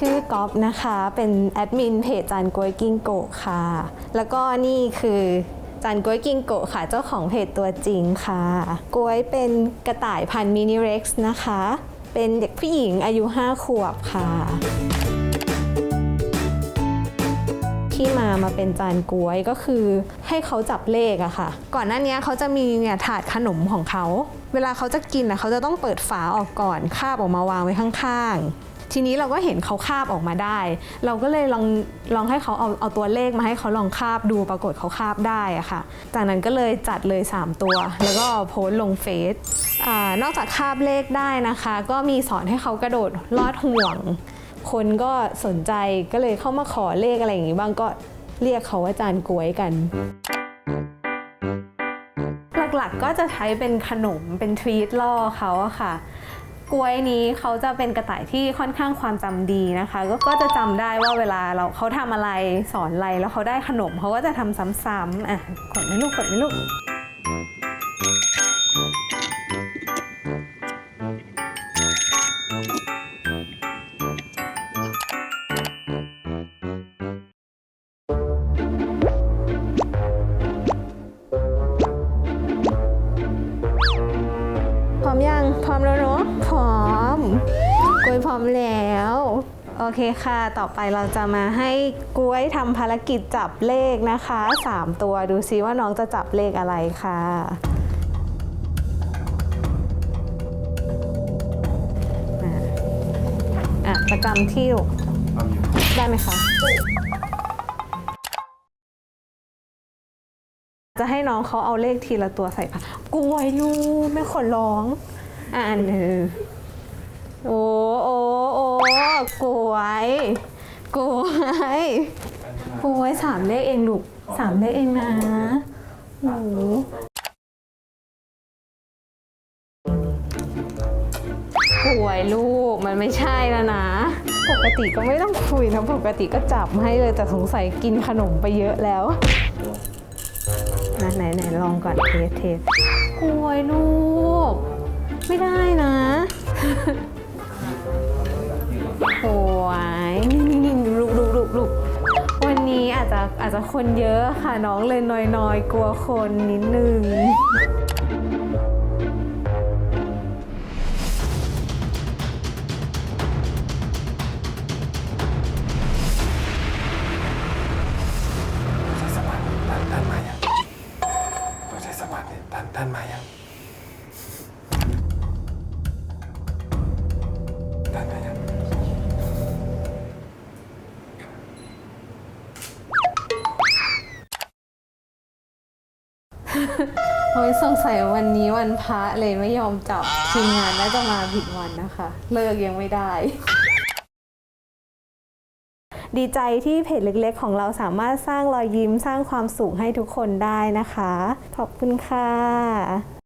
ชื่อก๊อฟนะคะ เป็นแอดมินเพจจานกวยกิ้งโกะค่ะ แล้วก็นี่คือจานกวยกิ้งโกะค่ะ เจ้าของเพจตัวจริงค่ะกวยเป็นกระต่ายพันมินิเร็กซ์นะคะ เป็นเด็กผู้หญิงอายุ 5 ขวบค่ะ ที่มามาเป็นจานกล้วยก็คือให้เขาจับเลขอะค่ะ ก่อนหน้านี้เขาจะมีเนี่ยถาดขนมของเขา เวลาเขาจะกินอะเขาจะต้องเปิดฝาออกก่อนคาบออกมาวางไว้ข้างๆ ทีนี้เราก็เห็นเขาคาบออกมาได้ เราก็เลยลองลองให้เขาเอาเอาตัวเลขมาให้เขาลองคาบดูปรากฏเขาคาบได้อะค่ะ จากนั้นก็เลยจัดเลย 3 ตัว แล้วก็โพสต์ลงเฟซอนอกจากคาบเลขได้นะคะ ก็มีสอนให้เขากระโดดลอดห่วง คนก็สนใจก็เลยเข้ามาขอเลขอะไรอย่างนี้บ้างก็เรียกเขาว่าจานกล้วยกันหลักๆก็จะใช้เป็นขนมเป็นทรีตล่อเขาอะค่ะ กล้วยนี้เขาจะเป็นกระต่ายที่ค่อนข้างความจำดีนะคะ ก็ก็จะจำได้ว่าเวลาเราเขาทำอะไรสอนอะไรแล้วเขาได้ขนมเขาก็จะทำซ้ำๆอะกดไหมลูกกดไหมลูก มแล้ว โอเคค่ะ ต่อไปเราจะมาให้กล้วยทำภารกิจจับเลขนะคะ 3 ตัวดูซิว่าน้องจะจับเลขอะไรค่ะ อะอะประจำที่ลูกได้ไหมคะจะให้น้องเขาเอาเลขทีละตัวใส่ผ้ากล้วยลูกไม่ขอร้อง อะอันหนึ่ง โอ้โอ้โอ้กล้วยกล้วยกล้วยสามเลขเองลูกสามเลขเองนะโอ้กล้วยลูกมันไม่ใช่แล้วนะ ปกติก็ไม่ต้องคุยนะปกติก็จับให้เลยแต่สงสัยกินขนมไปเยอะแล้วนะไหนไหนลองก่อนเทสเทสกล้วยลูก ไม่ได้นะ สวยนี่นี่นี่ลุกลุกลุกลุกวันนี้อาจจะอาจจะคนเยอะค่ะน้องเลยน้อยๆ กลัวคนนิดนึง โอ้ยสงสัยวันนี้วันพระเลยไม่ยอมจับทีมงานน่าจะมาผิดวันนะคะ เลิกยังไม่ได้ ดีใจที่เพจเล็กๆ ของเราสามารถสร้างรอยยิ้มสร้างความสุขให้ทุกคนได้นะคะ ขอบคุณค่ะ